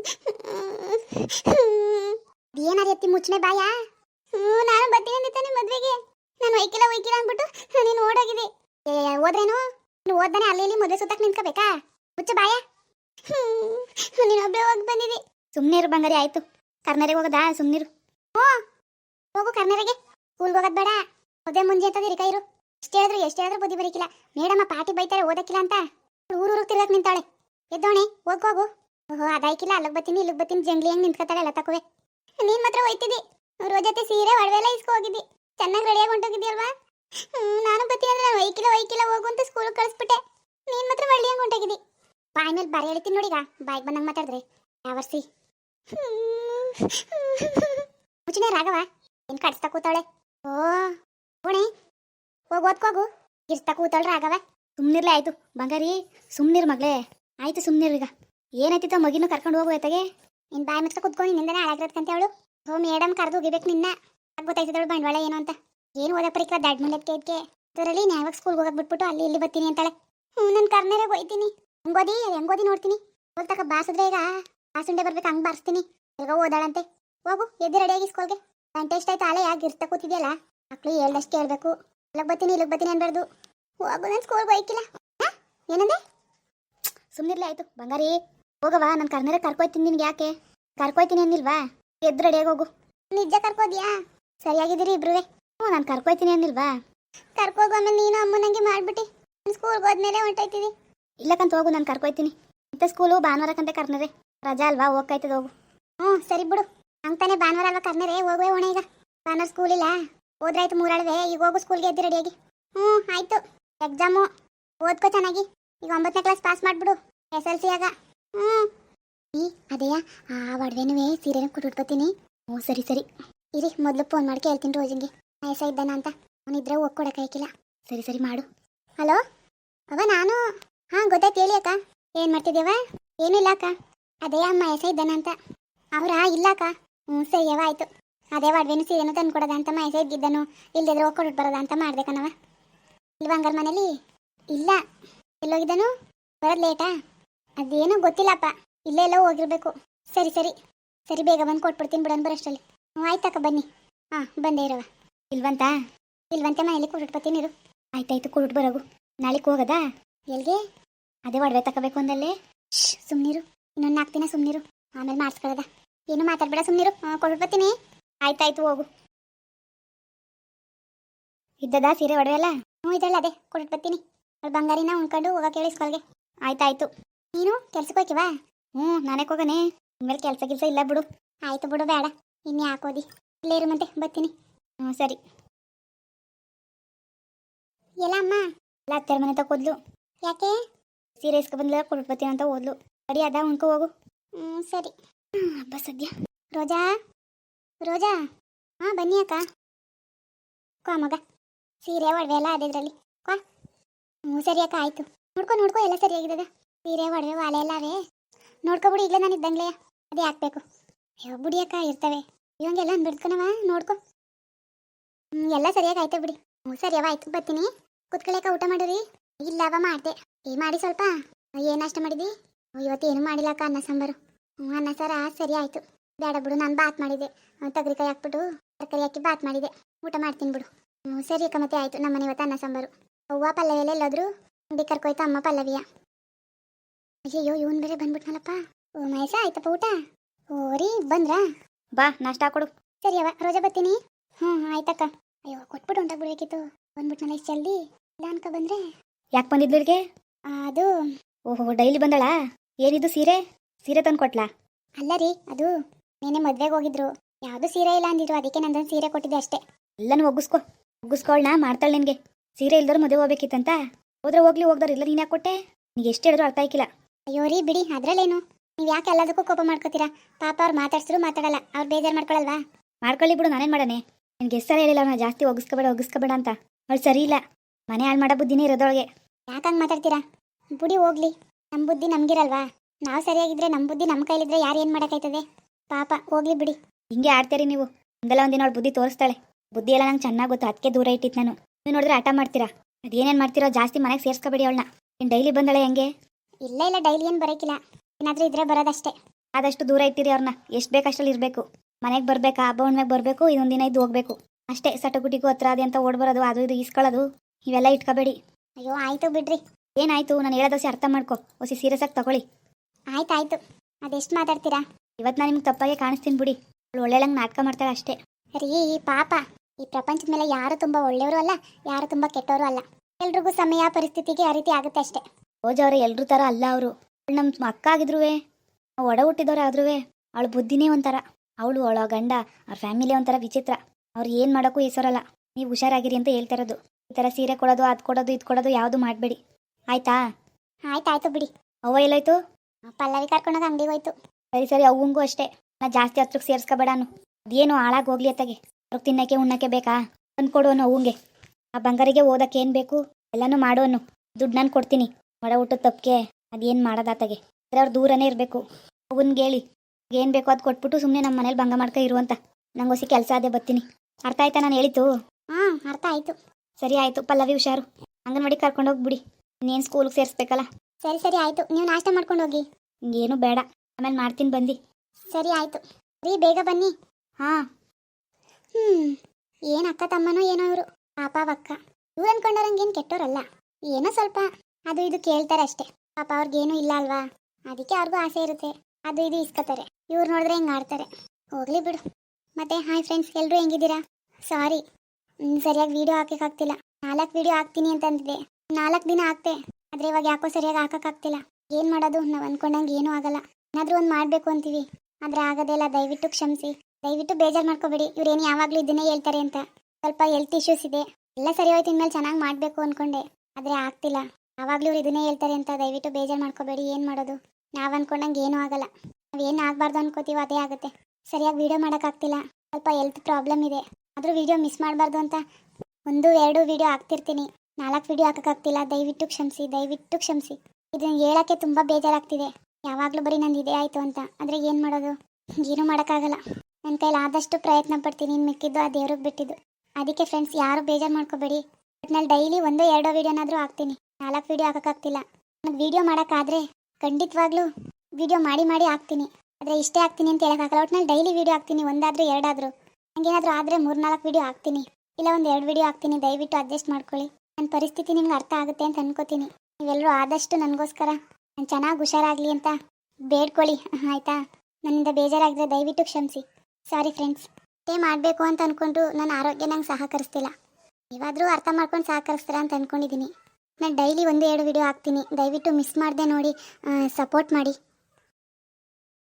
ಏನಾರ ಎತ್ತಿ ಮುಚ್ಚನೆ ಬಾಯ? ಹ್ಞೂ ನಾನು ಬರ್ತೀನಿ ಅಂದಿತ್ತಾನೆ ಮದ್ವೆಗೆ. ನಾನು ಒಯ್ಕಿಲ್ಲ ಒಯ್ಕಿಲ್ಲ ಅಂದ್ಬಿಟ್ಟು ನೀನು ಓಡೋಗಿದೆ ಏ, ಹೋದ್ರೇನು? ನೀನು ಓದ್ದಾನೆ ಅಲ್ಲಿ ಇಲ್ಲಿ ಮದುವೆ ಸುತ್ತಕ್ಕೆ ನಿಂತ್ಕೋಬೇಕಾ? ಮುಚ್ಚು ಬಾಯ. ನೀನು ಒಬ್ಬ ಹೋಗಿ ಬಂದಿದೆ ಸುಮ್ಮನೆ ಇರು ಬಂಗಾರಿ, ಆಯ್ತು. ಕರ್ನರೆಗೆ ಹೋಗೋದಾ? ಸುಮ್ಮನಿರು ಹ್ಞೂ ಹೋಗು ಕರ್ನರೆಗೆ. ಸ್ಕೂಲ್ಗೆ ಹೋಗೋದು ಬೇಡ. ಮದುವೆ ಮುಂಜೆ ಇರಿಕ ಇರು ಎಷ್ಟು ಹೇಳಿದ್ರು ಎಷ್ಟು ಹೇಳಿದ್ರು ಬುದ್ಧಿ ಬರೀಕಿಲ್ಲ. ಮೇಡಮ್ಮ ಪಾಟಿ ಬೈತಾರೆ, ಓದಕ್ಕಿಲ್ಲ ಅಂತ. ಊರು ತಿರ್ಗಕ್ ನಿಂತಾಳೆ. ಎದ್ದೋಣೆ, ಹೋಗ್, ಹೋಗು. ಓಹೋ ಅದಾಯ್ಕಿಲ್ಲ ಅಲ್ಲಿಗೆ ಬರ್ತೀನಿ, ಇಲ್ಲಿಗೆ ಬರ್ತೀನಿ. ಜಂಗ್ಲಿ ಹೆಂಗ್ ನಿಂತ್ಕೊತಾಳೆ ಎಲ್ಲ ತಕುವೆ ನೀನ್ ಮಾತ್ರ ಹೋಯ್ತಿದ್ದಿ. ರೋಜತೆ ಸೀರೆ ಒಡವೆಲ್ಲ ಇಸ್ಕೊ ಹೋಗಿದ್ದಿ. ಚೆನ್ನಾಗಿ ರೆಡಿಯಾಗಿ ಅಲ್ವಾ ನಾನು ಬರ್ತೀನಿ ಅಂದ್ರೆ ನಾನು ಒಯ್ಕಿಲ್ಲ ಒಯ್ಕಿಲ್ಲ ಹೋಗು ಅಂತ ಸ್ಕೂಲ್ ಕಳಿಸ್ಬಿಟ್ಟೆ. ನೀನ್ ಮಾತ್ರ ಒಳ್ಳೆ ಹೆಂಗೆ ಹೊಂಟೋಗಿದ್ದಿ. ಬಾಯ್ ಮೇಲೆ ಬರ ಹೇಳ್ತೀನಿ ನೋಡಿಗ ಬಾಯ್ಗೆ ಬಂದಂಗೆ ಮಾತಾಡಿದ್ರೆ. ಯಾವರ್ಸಿ ಮುಚ್ಚನೆ ರಾಘವ, ಏನು ಕಡಿಸ್ತಾ ಕೂತಾಳೆ ಓ, ಪುಣೆ. ಹೋಗ್ ಓದ್ಕೋಗು ಇರ್ತಾ ಕೂತಾಳ ರಾಘವ. ಸುಮ್ಮನಿರ್ಲೇ ಆಯ್ತು. ಬಂಗಾರಿ, ಸುಮ್ನಿರ್ ಮಗಳೇ. ಆಯ್ತು ಸುಮ್ಮನಿರು ಈಗ. ಏನಾಯ್ತಿತ್ತ ಮಗಿನ ಕರ್ಕೊಂಡು ಹೋಗು ಎತ್ತಗೆ ನಿನ್ ಬಾಯಿ ಮುಚ್ಕ ಕುತ್ಕೊಂಡು ನಿಂದನೆ ಹಾಳಾಗಿರತ್ಕಂತ ಅವಳು. ಓ ಮೇಡಮ್ ಕರೆದು ಹೋಗಿಬೇಕು ನಿನ್ನ. ಗೊತ್ತಾಯ್ತದಳು ಬಂಡವಾಳ ಏನು ಅಂತ. ಏನು ಓದೋ ಪರೀಕ್ಷೆ ದಡ್ ಮುಂದಕ್ಕೆ ಇದಕ್ಕೆ ಅದರಲ್ಲಿ ನ್ಯಾವಾಗ ಸ್ಕೂಲ್ಗೆ ಹೋಗಕ್ ಬಿಟ್ಬಿಟ್ಟು ಅಲ್ಲಿ ಇಲ್ಲಿ ಬರ್ತೀನಿ ಅಂತಾಳೆ. ಹ್ಞೂ ನನ್ನ ಕರ್ನೇರೆ ಹೋಯ್ತೀನಿ. ಹೆಂಗೋದಿ ಹೆಂಗೋದಿ ನೋಡ್ತೀನಿ. ಹೋಗ್ತಕ್ಕ ಬಾಸಿದ್ರೆ ಈಗ ಬಾಸುಂಡೆ ಬರ್ಬೇಕು, ಹಂಗೆ ಬಾರಿಸ್ತೀನಿ. ಈಗ ಓದಾಳಂತೆ. ಹೋಗು, ಎದ್ದು ರೆಡಿಯಾಗಿ ಸ್ಕೂಲ್ಗೆ ಗಂಟೆ ಎಷ್ಟಾಯ್ತು ಆಲೆ ಯಾಕೆ ಇರ್ತಾ ಕೂತಿದ್ಯಲ್ಲ. ಮಕ್ಳು ಹೇಳ್ದಷ್ಟು ಕೇಳಬೇಕು. ಇಲ್ಲಿಗೆ ಬರ್ತೀನಿ ಇಲ್ಲಿಗೆ ಬರ್ತೀನಿ ಅನ್ಬಾರ್ದು. ಹೋಗು, ನಾನು ಸ್ಕೂಲ್ಗೆ ಹೋಯ್ಕಿಲ್ಲ? ಏನಂದೆ? ಸುಮ್ಮನಿರ್ಲಿ ಆಯ್ತು. ಬಂಗಾರಿ. ಹೋಗವಾ ನಾನು ಕರ್ನಾರ ಕರ್ಕೊಯ್ತೀನಿ ನಿನ್ಗೆ ಯಾಕೆ? ಕರ್ಕೊಯ್ತೀನಿ ಅಂದಿಲ್ವಾ? ಎದ್ದು ರೆಡಿಯಾಗಿ ಹೋಗು. ನಿಜ ಕರ್ಕೋದ್ಯಾ? ಸರಿಯಾಗಿದ್ದೀರಿ ಇಬ್ರುವೆ. ಹ್ಞೂ ನಾನು ಕರ್ಕೊಯ್ತೀನಿ ಅಂದಿಲ್ವಾ? ಕರ್ಕೋಗು ಆಮೇಲೆ ನೀನು ಅಮ್ಮನಂಗೆ ಮಾಡ್ಬಿಟ್ಟು. ಸ್ಕೂಲ್ಗೆ ಹೋದ್ಮೇಲೆ ಹೊಂಟೋಯ್ತೀವಿ ಇಲ್ಲಕ್ಕಂತ ಹೋಗು ನಾನು ಕರ್ಕೊಯ್ತೀನಿ. ಮತ್ತೆ ಸ್ಕೂಲು ಭಾನುವಾರ ಕಂತೆ ಕರ್ನರೆ. ರಜಾ ಅಲ್ವಾ ಹೋಗ್ತೈತದ ಹೋಗು. ಹ್ಞೂ ಸರಿ ಬಿಡು. ಅಂತಾನೆ ತಾನೇ ಭಾನುವಾರ ಅಲ್ವಾ ಕರ್ನರೆ? ಹೋಗುವೆ ಓಣ ಈಗ. ಭಾನುವಾರ ಸ್ಕೂಲ್ ಇಲ್ಲ. ಹೋದ್ರಾಯ್ತು ಮೂರಾಳ್ವೆ. ಈಗ ಹೋಗು ಸ್ಕೂಲ್ಗೆ ಎದ್ದು ರೆಡಿಯಾಗಿ ಹ್ಞೂ ಆಯ್ತು. ಎಕ್ಸಾಮು ಓದ್ಕೋ ಚೆನ್ನಾಗಿ. ಈಗ ಒಂಬತ್ತನೇ ಕ್ಲಾಸ್ ಪಾಸ್ ಮಾಡಿಬಿಡು. ಎಸ್ ಎಲ್ ಸಿ ಆಗ. ಈ ಅದೇಯ, ಆ ಒಡವೆನುವೆ ಸೀರೆನ ಕೊಟ್ಬಿಡ್ತೀನಿ ಓ, ಸರಿ ಸರಿ. ಇರಿ, ಮೊದಲು ಫೋನ್ ಮಾಡಿ ಕೇಳ್ತೀನಿ ರೋಜನ್ಗೆ. ವಯಸ್ಸ ಇದ್ದಾನ ಅಂತ. ಅವನಿದ್ರೆ ಹೋಗಿ ಕೊಡೋಕ್ಕಾಯ್ಕಿಲ್ಲ ಸರಿ ಸರಿ ಮಾಡು. ಹಲೋ? ಅವ, ನಾನು? ಹಾಂ, ಗೊತ್ತಾಯ್ತು, ಹೇಳಿ ಅಕ್ಕ. ಏನು ಮಾಡ್ತಿದ್ದೀವ ಏನಿಲ್ಲ ಅಕ್ಕ. ಅದೇ ಅಮ್ಮ ವಯಸ್ಸ ಇದ್ದಾನ ಅಂತ. ಅವರಾ? ಇಲ್ಲ, ಅಕ್ಕ. ಹ್ಞೂ ಸರಿ ಯಾವ ಆಯ್ತು. ಅದೇ ಒಡವೆನು, ಸೀರೆನೂ ತಂದು ಕೊಡೋದ ಅಂತ ಮಯಸ ಇದ್ದಿದ್ದನು ಇಲ್ಲದಿದ್ರೆ ಹೋಗಿ ಬರೋದ ಅಂತ ಮಾಡ್ಬೇಕನವ ಇಲ್ವಾ, ಹಂಗಾರ ಮನೇಲಿ? ಇಲ್ಲ. ಎಲ್ಲೋಗಿದ್ದನು? ಬರೋದು ಲೇಟಾ ಅದೇನೋ ಗೊತ್ತಿಲ್ಲಪ್ಪ. ಇಲ್ಲೇ ಎಲ್ಲೋ ಹೋಗಿರ್ಬೇಕು. ಸರಿ ಸರಿ. ಸರಿ, ಬೇಗ ಬಂದು ಕೊಟ್ಬಿಡ್ತೀನಿ ಬಿಡೋಣ ಬರೋಷ್ಟರಲ್ಲಿ ಹ್ಞೂ ಆಯ್ತಕ್ಕ, ಬನ್ನಿ. ಹಾಂ, ಬಂದೇ ಇರವ ಇಲ್ವಂತ? ಇಲ್ವಂತೆ ಮನೇಲಿ ಕೂಡಿಟ್ಬತ್ತೀನಿ ಇರು. ಆಯ್ತಾಯ್ತು ಕೊಟ್ಬಿಟ್ಟು ಬರೋಗು. ನಾಳೆಗೆ ಹೋಗದಾ? ಎಲ್ಲಿಗೆ ಅದೇ ಒಡವೆ ತಗೋಬೇಕು ಅಂದಲ್ಲೇ. ಸುಮ್ಮನಿರು ಇನ್ನೊಂದು ನಾಲ್ಕು ದಿನ ಸುಮ್ಮನಿರು ಆಮೇಲೆ ಮಾಡಿಸ್ಕೊಳ್ಳೋದ? ಏನು ಮಾತಾಡ್ಬೇಡ ಸುಮ್ಮನಿರು ಬರ್ತೀನಿ. ಆಯ್ತಾಯ್ತು, ಹೋಗು. ಇದ್ದದಾ ಸೀರೆ, ಒಡವೆ ಅಲ್ಲ ಹ್ಞೂ ಇದೆಲ್ಲ ಅದೇ. ಕೊಟ್ಬಿಡ್ಬತ್ತೀನಿ ಅವ್ಳು ಬಂಗಾರಿನ ಉಣ್ಕೊಂಡು ಹೋಗಕ್ಕೆ ಹೇಳಿ ಸ್ಕೂಲ್ಗೆ ಆಯ್ತಾಯ್ತು. ನೀನು ಕೆಲ್ಸಕ್ಕೆ ಹೋಯ್ಕಿವಾ? ಹ್ಞೂ, ನಾನೇ ಹೋಗನೆ ಇನ್ಮೇಲೆ ಕೆಲಸ ಕೆಲಸ ಇಲ್ಲ ಬಿಡು. ಆಯ್ತು ಬಿಡು, ಬೇಡ. ಇನ್ನು ಯಾಕೋದಿ ಇಲ್ಲೇ ಇರು ಮತ್ತೆ, ಬರ್ತೀನಿ. ಹ್ಞೂ, ಸರಿ. ಎಲ್ಲ ಅಮ್ಮ? ಎಲ್ಲ ಮನೆ ಮನೆ ತಗೋದ್ಲು ಯಾಕೆ? ಸೀರೆ ಇಸ್ಕೊ ಬಂದ್ಲ ಕೊಟ್ಟು ಅಂತ ಓದ್ಲು. ಸರಿ, ಅದ, ಉಣ್ಕೊ, ಹೋಗು. ಹ್ಞೂ, ಸರಿ. ಹಬ್ಬ ಸದ್ಯ. ರೋಜಾ? ರೋಜಾ? ಹಾಂ, ಬನ್ನಿ ಅಕ್ಕ. ಕೋ, ಮಗ. ಸೀರೆ, ಒಡವೆ ಎಲ್ಲ ಅದೇ ಇದರಲ್ಲಿ. ಹ್ಞೂ, ಸರಿ ಅಕ್ಕ, ಆಯ್ತು. ನೋಡ್ಕೊ ನೋಡ್ಕೊ, ಎಲ್ಲ ಸರಿಯಾಗಿದ್ದದ. ಸೀರೆ ಒಡವೆ ವಾಲೆ ಅವೇ. ನೋಡ್ಕೊಬಿಡಿ ಇಲ್ಲೇ ನಾನು ಇದ್ದಂಗ್ಲೆ ಅದೇ ಹಾಕ್ಬೇಕು. ಅಯ್ಯೋ ಬಿಡಿ ಅಕ್ಕ ಇರ್ತವೆ. ಇವಂಗೆಲ್ಲ ಬಿಡ್ಕೊನವ? ನೋಡ್ಕೊ. ಎಲ್ಲ ಸರಿಯಾಗಿ ಆಯ್ತು ಬಿಡಿ. ಹ್ಞೂ ಸರಿಯವ ಆಯ್ತು. ಬರ್ತೀನಿ. ಕುತ್ಕೊಳ್ಳೇಕ ಊಟ ಮಾಡಿರಿ. ಇಲ್ಲವ ಮಾಡಿದೆ. ಏ, ಮಾಡಿ ಸ್ವಲ್ಪ. ಏನು ಅಷ್ಟ ಮಾಡಿದಿ? ಇವತ್ತು ಏನು ಮಾಡಿಲ್ಲ ಅಕ್ಕ, ಅನ್ನ ಸಾಂಬಾರು. ಹ್ಞೂ ಅನ್ನ ಸರ ಸರಿ ಆಯಿತು. ಬೇಡ ಬಿಡು, ನಾನು ಬಾತ್ ಮಾಡಿದೆ ತಗರಿಕಾಯಿ ಹಾಕ್ಬಿಟ್ಟು ತರಕಾರಿ ಹಾಕಿ ಬಾತ್ ಮಾಡಿದೆ. ಊಟ ಮಾಡ್ತೀನಿ ಬಿಡು. ಹ್ಞೂ ಸರಿ ಅಕ್ಕ, ಮತ್ತೆ ಆಯ್ತು. ನಮ್ಮನೆ ಇವತ್ತು ಅನ್ನ ಸಾಂಬಾರು. ಅವ್ವ ಪಲ್ಲವಿಯಲ್ಲಿ ಎಲ್ಲಾದರೂ ಅಂಗಡಿ ಕರ್ಕೊಯ್ತು, ಅಮ್ಮ ಪಲ್ಲವಿಯ? ಅಯ್ಯಯ್ಯೋ ಇವನ್ ಬೇರೆ ಬಂದ್ಬಿಟ್ನಲ್ಲಪ್ಪ. ಓ ಮಹೇಶ ಆಯ್ತಪ್ಪ ಊಟ? ಓರಿ ಬಂದ್ರಾ? ಬಾ ನಾಷ್ಟ ಕೊಡು. ಸರಿ ಅವ ರೋಜಾ ಬರ್ತೀನಿ. ಹ್ಞೂ ಆಯ್ತಕ್ಕ. ಅಯ್ಯೋ ಕೊಟ್ಬಿಟ್ಟು ಹೊಂಟಾಗ್ಬಿಡ್ಬೇಕಿತ್ತು ಬಂದ್ಬಿಟ್ನಲ್ಲ ಇಷ್ಟು ಜಲ್ದಿ. ಇಲ್ಲ ಅನ್ಕ ಬಂದ್ರೆ. ಯಾಕೆ ಬಂದಿದ್ಲು ಇಲ್ಲಿಗೆ? ಅದು ಓಹೋ ಡೈಲಿ ಬಂದಳ? ಏನಿದು ಸೀರೆ? ಸೀರೆ ತಂದು ಕೊಟ್ಲಾ? ಅಲ್ಲ ರೀ ಅದು ನೀನೆ ಮದ್ವೆಗೆ ಹೋಗಿದ್ರು. ಯಾವುದು ಸೀರೆ ಇಲ್ಲ ಅಂದಿದ್ರು ಅದಕ್ಕೆ ನಂದೊಂದು ಸೀರೆ ಕೊಟ್ಟಿದ್ದೆ ಅಷ್ಟೇ. ಎಲ್ಲನೂ ಒಗ್ಗಿಸ್ಕೊ. ಒಗ್ಗಿಸ್ಕೊಳ್ನಾ ಮಾಡ್ತಾಳೆ ನಿನಗೆ. ಸೀರೆ ಇಲ್ದವ್ರು ಮದುವೆ ಹೋಗ್ಬೇಕಿತ್ತಂತ? ಹೋದ್ರೆ ಹೋಗ್ಲಿ ಹೋಗ್ದಾರ ಇಲ್ಲ ನೀನು ಯಾಕೆ ಕೊಟ್ಟೆ? ನಿನಗೆ ಎಷ್ಟು ಹೇಳಿದ್ರು ಅರ್ಥ ಆಯ್ಕಿಲ್ಲ. ಅಯ್ಯೋ ರೀ ಬಿಡಿ ಅದರಲ್ಲೇನು? ನೀವು ಯಾಕೆ ಎಲ್ಲದಕ್ಕೂ ಕೋಪ ಮಾಡ್ಕೋತೀರಾ? ಪಾಪ ಅವ್ರು ಮಾತಾಡ್ಸಿದ್ರು ಮಾತಾಡಲ್ಲ ಅವ್ರು ಬೇಜಾರು ಮಾಡ್ಕೊಳಲ್ವಾ? ಮಾಡ್ಕೊಳ್ಳಿ ಬಿಡು ನಾನೇನು ಮಾಡನೆ ನಿನ್ಗೆ ಸಲ ಹೇಳಿಲ್ಲ ನಾನು ಜಾಸ್ತಿ ಒಗಿಸ್ಕೊಬೇಡ ಒಗಿಸ್ಕೋಬೇಡ ಅಂತ. ಅವಳು ಸರಿ ಇಲ್ಲ. ಮನೆ ಹಾಳು ಮಾಡೋ ಬುದ್ಧಿನೇ ಇರೋದೊಳಗೆ ಯಾಕೆ ಹಂಗೆ ಮಾತಾಡ್ತೀರಾ? ಬುಡಿ ಹೋಗ್ಲಿ. ನಮ್ಮ ಬುದ್ಧಿ ನಮಗಿರಲ್ವಾ? ನಾವು ಸರಿಯಾಗಿದ್ರೆ ನಮ್ಮ ಬುದ್ಧಿ ನಮ್ಮ ಕೈಲಿದ್ರೆ ಯಾರು ಏನು ಮಾಡೋಕ್ಕಾಯ್ತದೆ? ಪಾಪ ಹೋಗ್ಲಿ ಬಿಡಿ. ಹಿಂಗೆ ಆಡ್ತೀರಿ ನೀವು. ಒಂದಲ್ಲ ಒಂದಿನ ಅವಳು ಬುದ್ಧಿ ತೋರಿಸ್ತಾಳೆ. ಬುದ್ಧಿ ಎಲ್ಲ ನಂಗೆ ಚೆನ್ನಾಗಿ ಗೊತ್ತು ಅದಕ್ಕೆ ದೂರ ಇಟ್ಟಿತ್ತು ನಾನು. ನೀವು ನೋಡಿದ್ರೆ ಆಟ ಮಾಡ್ತೀರಾ? ಅದೇನೇನು ಮಾಡ್ತೀರೋ ಜಾಸ್ತಿ ಮನೆಗೆ ಸೇರಿಸ್ಕೊಬೇಡಿ ಅವಳನ್ನ ಇನ್ನು ಡೈಲಿ ಬಂದಳೆ ಹೆಂಗೆ? ಇಲ್ಲ ಇಲ್ಲ, ಡೈಲಿ ಏನು ಬರೋಕ್ಕಿಲ್ಲ ಏನಾದರೂ ಇದ್ರೆ ಬರೋದಷ್ಟೇ. ಆದಷ್ಟು ದೂರ ಇಟ್ಟಿರಿ ಅವ್ರನ್ನ ಎಷ್ಟು ಬೇಕಷ್ಟಲ್ಲಿ ಇರಬೇಕು. ಮನೆಗೆ ಬರಬೇಕಾ? ಹಬ್ಬ ಹುಣ್ಮೆಗೆ ಬರಬೇಕು ಇದೊಂದು ದಿನ ಇದ್ದು ಹೋಗ್ಬೇಕು. ಅಷ್ಟೇ ಸಟಗುಟಿಗೂ ಹತ್ರ ಅದೇ ಅಂತ ಓಡ್ಬರೋದು ಅದು ಇದು ಇಸ್ಕೊಳ್ಳೋದು ಇವೆಲ್ಲ ಇಟ್ಕೋಬೇಡಿ. ಅಯ್ಯೋ, ಆಯಿತು ಬಿಡ್ರಿ. ಏನಾಯ್ತು? ನಾನು ಹೇಳೋದೋಸಿ ಅರ್ಥ ಮಾಡ್ಕೊ. ಹೊಸಿ ಸೀರಿಯಸ್ ಆಗಿ ತಗೊಳ್ಳಿ. ಆಯ್ತು ಆಯ್ತು. ಅದೆಷ್ಟು ಮಾತಾಡ್ತೀರಾ? ಇವತ್ತು ನಾನು ನಿಮ್ಗೆ ತಪ್ಪಾಗೆ ಕಾಣಿಸ್ತೀನಿ ಬಿಡಿ. ಅವಳು ಲಂಗ್ ನಾಟಕ ಮಾಡ್ತಾಳೆ ಅಷ್ಟೇ. ರೀ ಈ ಪಾಪ. ಈ ಪ್ರಪಂಚದ ಮೇಲೆ ಯಾರು ತುಂಬ ಒಳ್ಳೆಯವರು ಅಲ್ಲ, ಯಾರು ತುಂಬ ಕೆಟ್ಟವರು ಅಲ್ಲ. ಎಲ್ರಿಗೂ ಸಮಯ, ಪರಿಸ್ಥಿತಿಗೆ ಆ ರೀತಿ ಆಗುತ್ತೆ ಅಷ್ಟೇ. ರೋಜ್ ಅವರೇ ತರ ಥರ ಅಲ್ಲ ಅವರು. ನಮ್ಮ ಅಕ್ಕ ಆಗಿದ್ರುವೆ ಒಡ ಹುಟ್ಟಿದವ್ರೆ ಆದ್ರೂ ಅವಳ ಬುದ್ಧಿನೇ ಒಂಥರ. ಅವಳು ಅವಳ ಗಂಡ ಅವ್ರ ಫ್ಯಾಮಿಲಿ ಒಂಥರ ವಿಚಿತ್ರ. ಅವ್ರು ಏನು ಮಾಡೋಕ್ಕೂ ಹೆಸರಲ್ಲ ನೀವು ಹುಷಾರಾಗಿರಿ ಅಂತ ಹೇಳ್ತಾ ಇರೋದು ಈ ಥರ ಸೀರೆ ಕೊಡೋದು ಅದು ಕೊಡೋದು ಇದು ಕೊಡೋದು ಯಾವುದು ಮಾಡಬೇಡಿ. ಆಯ್ತಾ? ಆಯ್ತಾಯ್ತು ಆಯ್ತು ಬಿಡಿ. ಅವ್ವ ಎಲ್ಲೋಯ್ತು? ಪಲ್ಲವಿ ಕರ್ಕೊಂಡೋಗಿ ಅಂಗಡಿಗೆ ಹೋಯ್ತು. ಸರಿ ಸರಿ ಅವಂಗೂ ಅಷ್ಟೇ. ನಾ ಜಾಸ್ತಿ ಹತ್ರಕ್ಕೆ ಸೇರಿಸ್ಕೋಬೇಡಾನು ಅದೇನು ಹಾಳಾಗಿ ಹೋಗ್ಲಿ ಅತ್ತಾಗೆ. ಅವ್ರಿಗೆ ತಿನ್ನಕ್ಕೆ ಉಣ್ಣಕ್ಕೆ ಬೇಕಾ? ತಂದ್ಕೊಡು ಅನ್ನು ಅವಂಗೆ ಆ ಬಂಗಾರಿಗೆ ಓದಕ್ಕೆ ಏನು ಬೇಕು? ಎಲ್ಲನೂ ಮಾಡೋನು ದುಡ್ಡು ನಾನು ಕೊಡ್ತೀನಿ. ಒಡ ಊಟದ ತಪ್ಪಿಗೆ ಅದೇನು ಮಾಡೋದಾತಗೆ ಆದರೆ ಅವ್ರು ದೂರನೇ ಇರಬೇಕು. ಅವನ್ಗೆ ಹೇಳಿ ಏನು ಬೇಕೋ ಅದು ಕೊಟ್ಬಿಟ್ಟು ಸುಮ್ಮನೆ ನಮ್ಮ ಮನೇಲಿ ಭಂಗ ಮಾಡ್ಕೊ ಇರುವಂತ ನಂಗೆ ಹೊಸಿ ಕೆಲಸ ಅದೇ ಬರ್ತೀನಿ. ಅರ್ಥ ಆಯ್ತಾ ನಾನು ಹೇಳಿತು ಹಾಂ ಅರ್ಥ ಆಯಿತು. ಸರಿ ಆಯಿತು ಪಲ್ಲವಿ ಹುಷಾರು. ಅಂಗನವಾಡಿ ಕರ್ಕೊಂಡು ಹೋಗ್ಬಿಡಿ. ಇನ್ನೇನು ಸ್ಕೂಲ್ಗೆ ಸೇರಿಸ್ಬೇಕಲ್ಲ? ಸರಿ ಸರಿ ಆಯಿತು. ನೀವು ನಾಷ್ಟ ಮಾಡ್ಕೊಂಡು ಹೋಗಿ. ಏನು ಬೇಡ. ಆಮೇಲೆ ಮಾಡ್ತೀನಿ ಬಂದು. ಸರಿ ಆಯಿತು. ರೀ ಬೇಗ ಬನ್ನಿ. ಹಾಂ. ಹ್ಞೂ ಏನು ಅಕ್ಕ ತಮ್ಮನೋ ಏನೋ ಇವರು. ಪಾಪ ಅಕ್ಕ. ಇವ್ರು ಅನ್ಕೊಂಡವ್ರಂಗೇನು ಕೆಟ್ಟೋರಲ್ಲ. ಏನೋ ಸ್ವಲ್ಪ ಅದು ಇದು ಕೇಳ್ತಾರೆ ಅಷ್ಟೇ. ಪಾಪ ಅವ್ರಿಗೇನು ಇಲ್ಲ ಅಲ್ವಾ? ಅದಕ್ಕೆ ಅವ್ರಿಗೂ ಆಸೆ ಇರುತ್ತೆ. ಅದು ಇದು ಇಸ್ಕೋತಾರೆ. ಇವ್ರು ನೋಡಿದ್ರೆ ಹಿಂಗೆ ಆಡ್ತಾರೆ. ಹೋಗ್ಲಿ ಬಿಡು. ಮತ್ತೆ ಹಾಯ್ ಫ್ರೆಂಡ್ಸ್ ಎಲ್ಲರೂ ಹೆಂಗಿದ್ದೀರಾ? ಸಾರಿ ಸರಿಯಾಗಿ ವಿಡಿಯೋ ಹಾಕೋಕ್ಕಾಗ್ತಿಲ್ಲ ನಾಲ್ಕು ವಿಡಿಯೋ ಹಾಕ್ತೀನಿ ಅಂತ ಅಂದಿದ್ದೆ ನಾಲ್ಕು ದಿನ ಆಗ್ತೆ. ಆದರೆ ಇವಾಗ ಯಾಕೋ ಸರಿಯಾಗಿ ಹಾಕೋಕ್ಕಾಗ್ತಿಲ್ಲ ಏನು ಮಾಡೋದು? ನಾವು ಅನ್ಕೊಂಡಂಗೆ ಏನೂ ಆಗಲ್ಲ. ಏನಾದರೂ ಒಂದು ಮಾಡಬೇಕು ಅಂತೀವಿ. ಆದರೆ ಆಗೋದೇ ಇಲ್ಲ. ದಯವಿಟ್ಟು ಕ್ಷಮಿಸಿ. ದಯವಿಟ್ಟು ಬೇಜಾರು ಮಾಡ್ಕೋಬೇಡಿ. ಇವ್ರೇನು ಯಾವಾಗಲೂ ಇದನ್ನೇ ಹೇಳ್ತಾರೆ ಅಂತ. ಸ್ವಲ್ಪ ಹೆಲ್ತ್ ಇಶ್ಯೂಸ್ ಇದೆ. ಎಲ್ಲ ಸರಿ ಹೋಯ್ತು, ಇನ್ಮೇಲೆ ಚೆನ್ನಾಗಿ ಮಾಡಬೇಕು ಅನ್ಕೊಂಡೆ. ಆದರೆ ಆಗ್ತಿಲ್ಲ. ಇವ್ರು ಇದನ್ನೇ ಹೇಳ್ತಾರೆ ಅಂತ ದಯವಿಟ್ಟು ಬೇಜಾರು ಮಾಡ್ಕೋಬೇಡಿ, ಏನು ಮಾಡೋದು? ನಾವು ಅನ್ಕೊಂಡಂಗೆ ಏನೂ ಆಗಲ್ಲ. ನಾವು ಏನು ಆಗಬಾರ್ದು ಅನ್ಕೋತೀವೋ ಅದೇ ಆಗುತ್ತೆ. ಸರಿಯಾಗಿ ವೀಡಿಯೋ ಮಾಡೋಕ್ಕಾಗ್ತಿಲ್ಲ ಸ್ವಲ್ಪ ಹೆಲ್ತ್ ಪ್ರಾಬ್ಲಮ್ ಇದೆ. ಆದರೂ ವೀಡಿಯೋ ಮಿಸ್ ಮಾಡಬಾರ್ದು ಅಂತ ಒಂದು, ಎರಡು ವೀಡಿಯೋ ಹಾಕ್ತಿರ್ತೀನಿ. ನಾಲ್ಕು ವೀಡಿಯೋ ಹಾಕೋಕ್ಕಾಗ್ತಿಲ್ಲ ದಯವಿಟ್ಟು ಕ್ಷಮಿಸಿ ದಯವಿಟ್ಟು ಕ್ಷಮಿಸಿ. ಇದನ್ನ ಹೇಳೋಕ್ಕೆ ತುಂಬ ಬೇಜಾರಾಗ್ತಿದೆ. ಯಾವಾಗಲೂ ಬರೀ ನಂದು ಇದೇ ಆಯಿತು ಅಂತ. ಆದರೆ ಏನು ಮಾಡೋದು? ಏನೂ ಮಾಡೋಕ್ಕಾಗಲ್ಲ ನನ್ನ ಕೈಲಿ ಆದಷ್ಟು ಪ್ರಯತ್ನ ಪಡ್ತೀನಿ. ಇನ್ನು ಮಿಕ್ಕಿದ್ದು ಆ ದೇವ್ರಿಗೆ ಬಿಟ್ಟಿದ್ದು. ಅದಕ್ಕೆ ಫ್ರೆಂಡ್ಸ್ ಯಾರು ಬೇಜಾರು ಮಾಡ್ಕೋಬೇಡಿ. ಒಟ್ನಲ್ಲಿ ಡೈಲಿ ಒಂದೋ, ಎರಡೋ ವೀಡಿಯೋನಾದರೂ ಹಾಕ್ತೀನಿ. ನಾಲ್ಕು ವೀಡಿಯೋ ಹಾಕೋಕ್ಕಾಗ್ತಿಲ್ಲ. ನನಗೆ ವೀಡಿಯೋ ಮಾಡೋಕ್ಕಾದರೆ ಖಂಡಿತವಾಗ್ಲೂ ವೀಡಿಯೋ ಮಾಡಿ ಮಾಡಿ ಹಾಕ್ತೀನಿ. ಆದರೆ ಇಷ್ಟೇ ಹಾಕ್ತೀನಿ ಅಂತ ಹೇಳೋಕ್ಕಾಗಲ್ಲ ಒಟ್ನಲ್ಲಿ ಡೈಲಿ ವೀಡಿಯೋ ಹಾಕ್ತೀನಿ. ಒಂದಾದರೂ, ಎರಡಾದರೂ. ಹಂಗೇನಾದರೂ ಆದರೆ ಮೂರು ನಾಲ್ಕು ವೀಡಿಯೋ ಹಾಕ್ತೀನಿ. ಇಲ್ಲ ಒಂದು ಎರಡು ವೀಡಿಯೋ ಹಾಕ್ತೀನಿ. ದಯವಿಟ್ಟು ಅಡ್ಜಸ್ಟ್ ಮಾಡ್ಕೊಳ್ಳಿ. ನನ್ನ ಪರಿಸ್ಥಿತಿ ನಿಮ್ಗೆ ಅರ್ಥ ಆಗುತ್ತೆ ಅಂತ ಅನ್ಕೋತೀನಿ. ನೀವೆಲ್ಲರೂ ಆದಷ್ಟು ನನಗೋಸ್ಕರ ನಾನು ಚೆನ್ನಾಗಿ ಹುಷಾರಾಗಲಿ ಅಂತ ಬೇಡ್ಕೊಳ್ಳಿ. ಆಯಿತಾ? ನನ್ನಿಂದ ಬೇಜಾರಾಗಿದ್ರೆ ದಯವಿಟ್ಟು ಕ್ಷಮಿಸಿ. ಸಾರಿ ಫ್ರೆಂಡ್ಸ್ ಸ್ಟೇ ಮಾಡಬೇಕು ಅಂತ ಅಂದ್ಕೊಂಡು ನನ್ನ ಆರೋಗ್ಯ ನಂಗೆ ಸಹಕರಿಸ್ತಿಲ್ಲ. ನೀವಾದರೂ ಅರ್ಥ ಮಾಡ್ಕೊಂಡು ಸಹಕರಿಸ್ತೀರಾ ಅಂತ ಅಂದ್ಕೊಂಡಿದ್ದೀನಿ ನಾನು ಡೈಲಿ ಒಂದು ಎರಡು ವಿಡಿಯೋ ಹಾಕ್ತೀನಿ. ದಯವಿಟ್ಟು ಮಿಸ್ ಮಾಡಿದೆ ನೋಡಿ. ಸಪೋರ್ಟ್ ಮಾಡಿ.